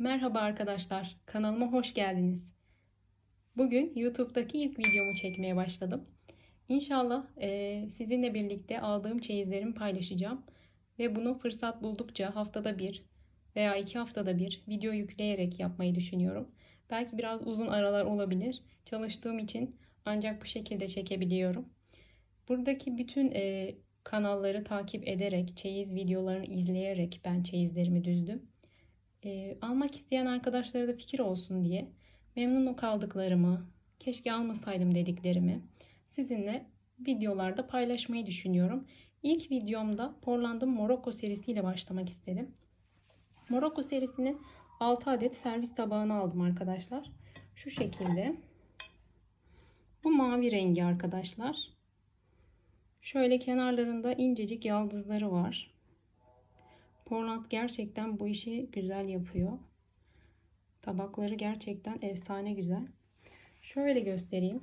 Merhaba arkadaşlar, kanalıma hoş geldiniz. Bugün YouTube'daki ilk videomu çekmeye başladım. İnşallah eee, sizinle birlikte aldığım çeyizlerimi paylaşacağım. Ve bunu fırsat buldukça haftada bir veya iki haftada bir video yükleyerek yapmayı düşünüyorum. Belki biraz uzun aralar olabilir. Çalıştığım için ancak bu şekilde çekebiliyorum. Buradaki bütün eee, kanalları takip ederek, çeyiz videolarını izleyerek ben çeyizlerimi düzdüm. Ee, almak isteyen arkadaşlara da fikir olsun diye memnun kaldıklarımı, keşke almasaydım dediklerimi sizinle videolarda paylaşmayı düşünüyorum. İlk videomda Portland'ın Morocco serisiyle başlamak istedim. Morocco serisinin 6 adet servis tabağını aldım arkadaşlar. Şu şekilde. Bu mavi rengi arkadaşlar. Şöyle kenarlarında incecik yaldızları var. Portland gerçekten bu işi güzel yapıyor. Tabakları gerçekten efsane güzel. Şöyle göstereyim.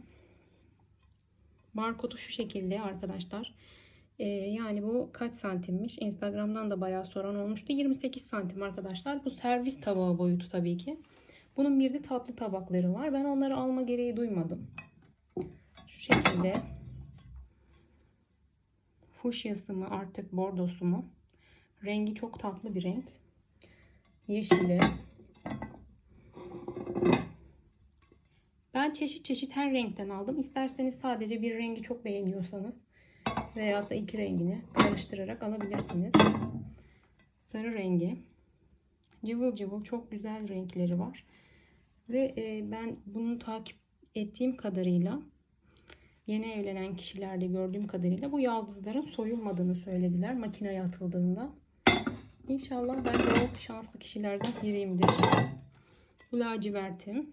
Barkodu şu şekilde arkadaşlar. Ee, yani bu kaç santimmiş? Instagram'dan da bayağı soran olmuştu. 28 santim arkadaşlar. Bu servis tabağı boyutu tabii ki. Bunun bir de tatlı tabakları var. Ben onları alma gereği duymadım. Şu şekilde. Fuşyası mı artık bordosu mu? Rengi çok tatlı bir renk. Yeşili. Ben çeşit çeşit her renkten aldım. İsterseniz sadece bir rengi çok beğeniyorsanız veya da iki rengini karıştırarak alabilirsiniz. Sarı rengi. Cıvıl cıvıl çok güzel renkleri var. Ve e, ben bunu takip ettiğim kadarıyla yeni evlenen kişilerde gördüğüm kadarıyla bu yaldızların soyulmadığını söylediler makineye atıldığında. İnşallah ben de o şanslı kişilerden biriyimdir. Bu lacivertim.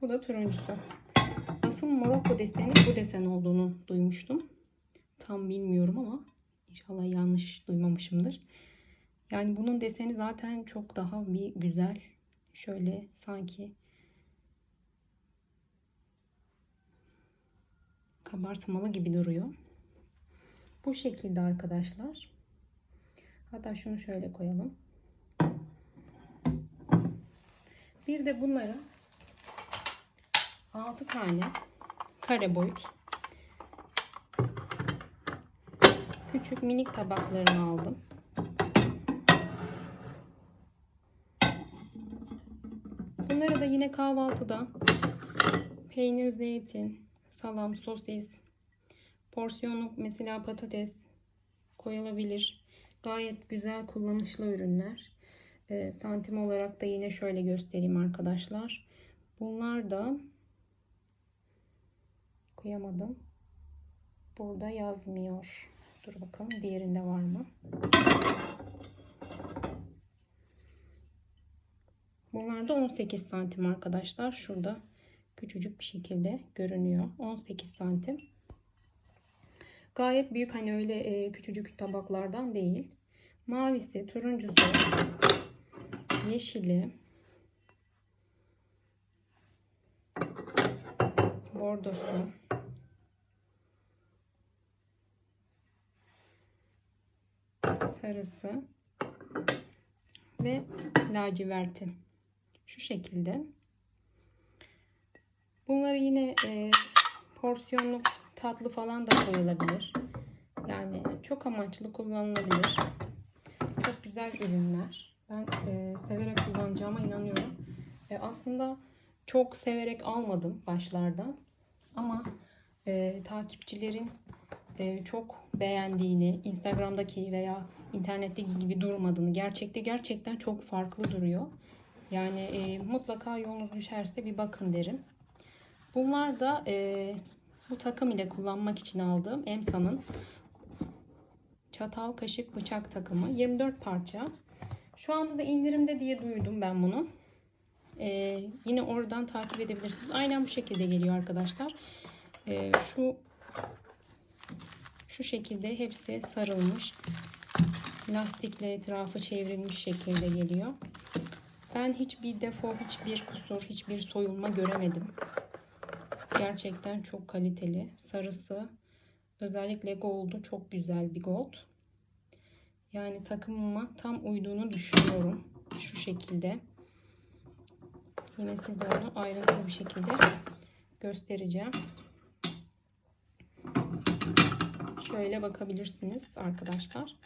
Bu da turuncusu. Asıl Morokko deseni bu desen olduğunu duymuştum. Tam bilmiyorum ama inşallah yanlış duymamışımdır. Yani bunun deseni zaten çok daha bir güzel. Şöyle sanki kabartmalı gibi duruyor. Bu şekilde arkadaşlar. Hatta şunu şöyle koyalım. Bir de bunlara 6 tane kare boyut küçük minik tabaklarını aldım. Bunları da yine kahvaltıda peynir, zeytin, salam, sosis, porsiyonluk mesela patates koyulabilir. Gayet güzel kullanışlı ürünler. E, santim olarak da yine şöyle göstereyim arkadaşlar. Bunlar da koyamadım. Burada yazmıyor. Dur bakalım diğerinde var mı? Bunlar da 18 santim arkadaşlar. Şurada küçücük bir şekilde görünüyor. 18 santim. Gayet büyük hani öyle e, küçücük tabaklardan değil. Mavisi, turuncusu, yeşili, bordosu, sarısı ve laciverti. Şu şekilde. Bunları yine e, porsiyonluk tatlı falan da koyulabilir. Yani çok amaçlı kullanılabilir. Çok güzel ürünler. Ben e, severek kullanacağıma inanıyorum. E, aslında çok severek almadım başlarda. Ama e, takipçilerin e, çok beğendiğini, Instagram'daki veya internetteki gibi durmadığını, gerçekte gerçekten çok farklı duruyor. Yani e, mutlaka yolunuz düşerse bir bakın derim. Bunlar da e, bu takım ile kullanmak için aldığım Emsa'nın çatal, kaşık, bıçak takımı. 24 parça. Şu anda da indirimde diye duydum ben bunu. Ee, yine oradan takip edebilirsiniz. Aynen bu şekilde geliyor arkadaşlar. Ee, şu şu şekilde hepsi sarılmış. Lastikle etrafı çevrilmiş şekilde geliyor. Ben hiçbir defo, hiçbir kusur, hiçbir soyulma göremedim. Gerçekten çok kaliteli. Sarısı özellikle gold'u çok güzel bir gold. Yani takımıma tam uyduğunu düşünüyorum. şekilde. Yine size onu ayrıntılı bir şekilde göstereceğim. Şöyle bakabilirsiniz arkadaşlar.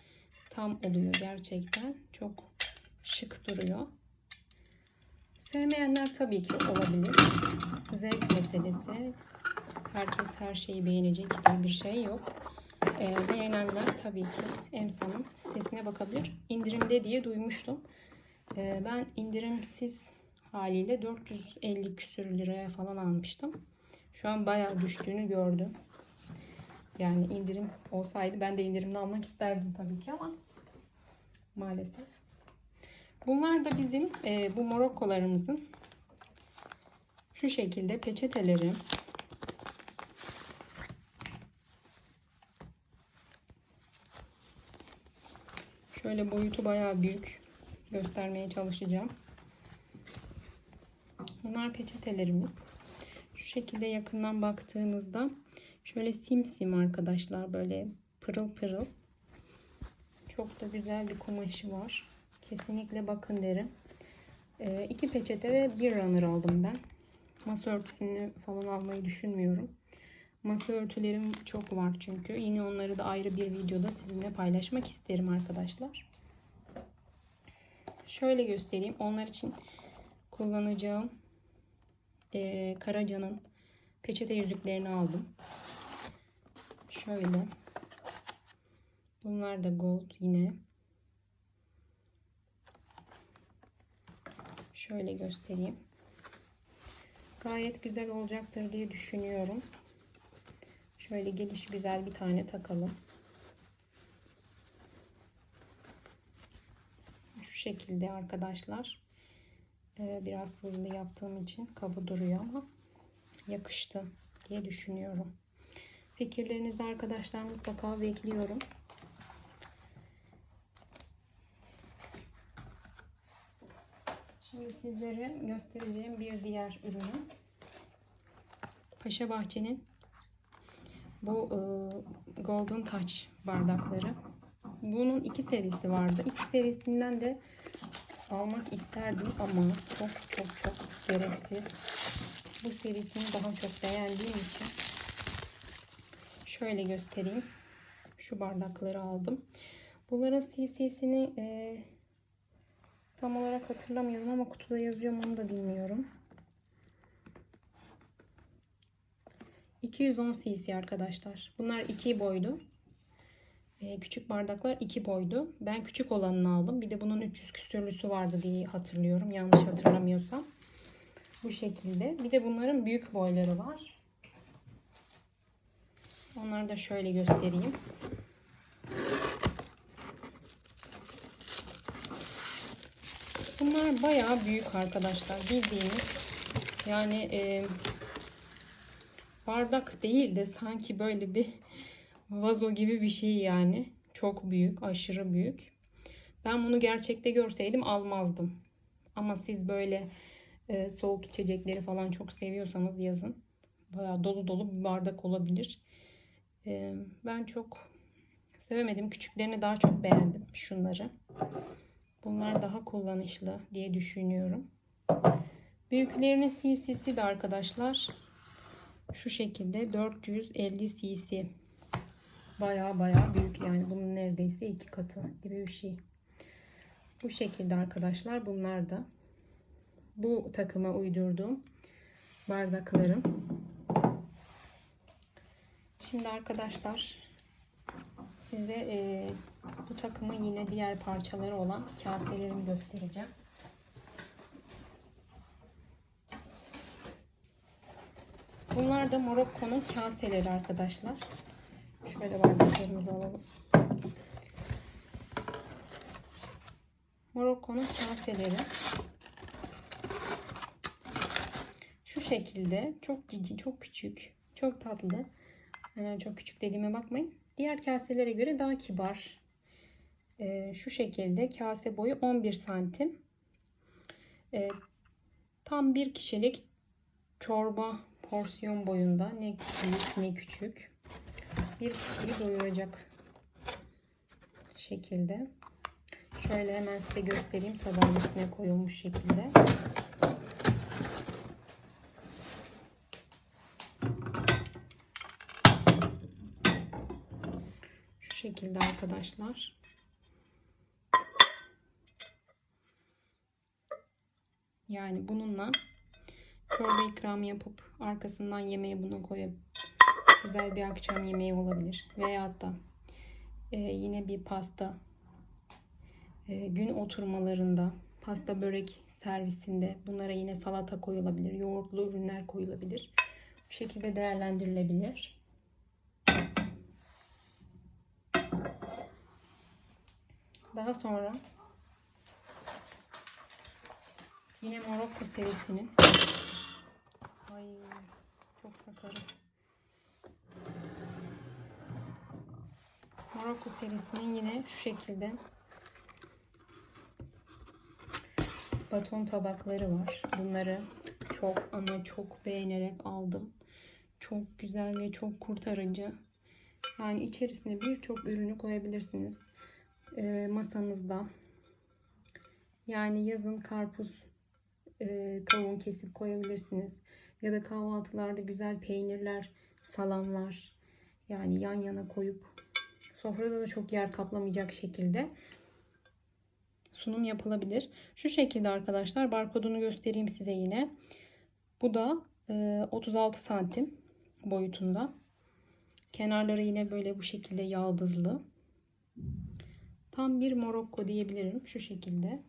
Tam oluyor gerçekten. Çok şık duruyor. Sevmeyenler tabii ki olabilir. Zevk meselesi. Herkes her şeyi beğenecek diye bir şey yok. Ee, beğenenler tabii ki Emsa'nın sitesine bakabilir. İndirimde diye duymuştum. Ee, ben indirimsiz haliyle 450 küsür liraya falan almıştım. Şu an bayağı düştüğünü gördüm. Yani indirim olsaydı ben de indirimde almak isterdim tabii ki ama maalesef. Bunlar da bizim e, bu morokkolarımızın şu şekilde peçeteleri. Şöyle boyutu bayağı büyük göstermeye çalışacağım. Bunlar peçetelerimiz. Şu şekilde yakından baktığınızda şöyle simsim arkadaşlar böyle pırıl pırıl. Çok da güzel bir kumaşı var. Kesinlikle bakın derim. Ee, iki peçete ve bir runner aldım ben. Masa örtüsünü falan almayı düşünmüyorum. Masa örtülerim çok var çünkü. Yine onları da ayrı bir videoda sizinle paylaşmak isterim arkadaşlar. Şöyle göstereyim. Onlar için kullanacağım e, Karaca'nın peçete yüzüklerini aldım. Şöyle. Bunlar da gold yine. Şöyle göstereyim. Gayet güzel olacaktır diye düşünüyorum. Şöyle geliş güzel bir tane takalım. Şu şekilde arkadaşlar. Ee, biraz hızlı yaptığım için kaba duruyor ama yakıştı diye düşünüyorum. Fikirlerinizi arkadaşlar mutlaka bekliyorum. Şimdi sizlere göstereceğim bir diğer ürünü. Paşa Bahçe'nin bu e, Golden Touch bardakları. Bunun iki serisi vardı. İki serisinden de almak isterdim ama çok çok çok gereksiz. Bu serisini daha çok beğendiğim için şöyle göstereyim. Şu bardakları aldım. Bunların cc'sini e, tam olarak hatırlamıyorum ama kutuda yazıyor mu onu da bilmiyorum. 210 cc arkadaşlar. Bunlar iki boylu. Ee, küçük bardaklar iki boydu. Ben küçük olanını aldım. Bir de bunun 300 küsürlüsü vardı diye hatırlıyorum. Yanlış hatırlamıyorsam. Bu şekilde. Bir de bunların büyük boyları var. Onları da şöyle göstereyim. Bunlar bayağı büyük arkadaşlar. Bildiğiniz yani e, bardak değil de sanki böyle bir vazo gibi bir şey yani. Çok büyük, aşırı büyük. Ben bunu gerçekte görseydim almazdım. Ama siz böyle e, soğuk içecekleri falan çok seviyorsanız yazın. Bayağı dolu dolu bir bardak olabilir. E, ben çok sevemedim. Küçüklerini daha çok beğendim şunları. Bunlar daha kullanışlı diye düşünüyorum. Büyüklerinin cc'si de arkadaşlar şu şekilde 450 cc. Baya baya büyük yani bunun neredeyse iki katı gibi bir şey. Bu şekilde arkadaşlar bunlar da bu takıma uydurduğum bardaklarım. Şimdi arkadaşlar size e, bu takımın yine diğer parçaları olan kaselerimi göstereceğim. Bunlar da Morokko'nun kaseleri arkadaşlar. Şöyle bardaklarımızı alalım. Morokko'nun kaseleri. Şu şekilde çok cici, çok küçük, çok tatlı. Yani çok küçük dediğime bakmayın. Diğer kaselere göre daha kibar. Ee, şu şekilde kase boyu 11 santim. Ee, tam bir kişilik çorba porsiyon boyunda. Ne büyük ne küçük. Bir kişiyi doyuracak şekilde. Şöyle hemen size göstereyim tabağın üstüne koyulmuş şekilde. Şu şekilde arkadaşlar. Yani bununla çorba ikramı yapıp arkasından yemeğe bunu koyup güzel bir akşam yemeği olabilir. Veyahut da e, yine bir pasta e, gün oturmalarında pasta börek servisinde bunlara yine salata koyulabilir. Yoğurtlu ürünler koyulabilir. Bu şekilde değerlendirilebilir. Daha sonra yine Morocco serisinin ay çok sakarım. Morocco serisinin yine şu şekilde baton tabakları var. Bunları çok ama çok beğenerek aldım. Çok güzel ve çok kurtarıcı. Yani içerisine birçok ürünü koyabilirsiniz. Ee, masanızda. Yani yazın karpuz, e, kavun kesip koyabilirsiniz. Ya da kahvaltılarda güzel peynirler, salamlar yani yan yana koyup sofrada da çok yer kaplamayacak şekilde sunum yapılabilir. Şu şekilde arkadaşlar barkodunu göstereyim size yine. Bu da e, 36 santim boyutunda. Kenarları yine böyle bu şekilde yaldızlı. Tam bir Morokko diyebilirim. Şu şekilde.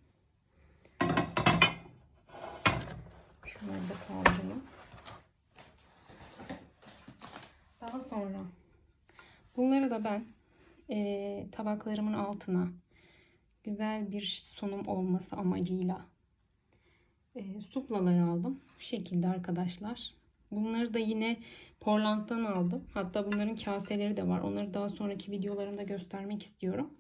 Şunları da kaldırayım. Daha sonra bunları da ben e, tabaklarımın altına güzel bir sunum olması amacıyla e, suplalar aldım. Bu şekilde arkadaşlar. Bunları da yine Portland'dan aldım. Hatta bunların kaseleri de var. Onları daha sonraki videolarımda göstermek istiyorum.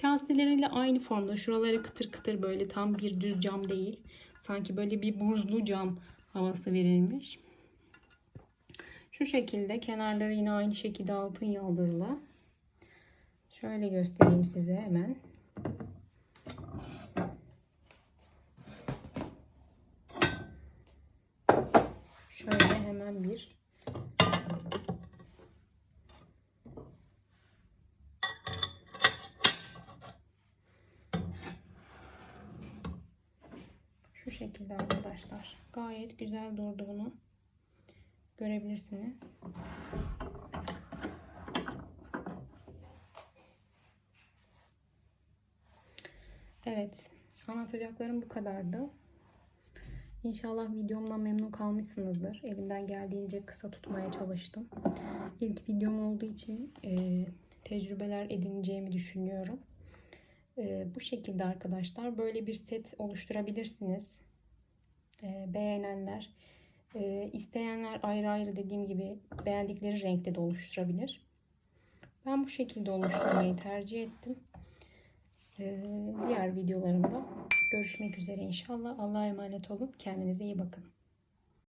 Kaseleriyle aynı formda. Şuraları kıtır kıtır böyle tam bir düz cam değil. Sanki böyle bir buzlu cam havası verilmiş. Şu şekilde kenarları yine aynı şekilde altın yıldızlı. Şöyle göstereyim size hemen. Şöyle hemen bir şu şekilde arkadaşlar. Gayet güzel durduğunu görebilirsiniz. Evet, anlatacaklarım bu kadardı. İnşallah videomdan memnun kalmışsınızdır. Elimden geldiğince kısa tutmaya çalıştım. İlk videom olduğu için e, tecrübeler edineceğimi düşünüyorum. E, bu şekilde arkadaşlar böyle bir set oluşturabilirsiniz. E, beğenenler, e, isteyenler ayrı ayrı dediğim gibi beğendikleri renkte de oluşturabilir. Ben bu şekilde oluşturmayı tercih ettim. E, diğer videolarımda görüşmek üzere inşallah. Allah'a emanet olun. Kendinize iyi bakın.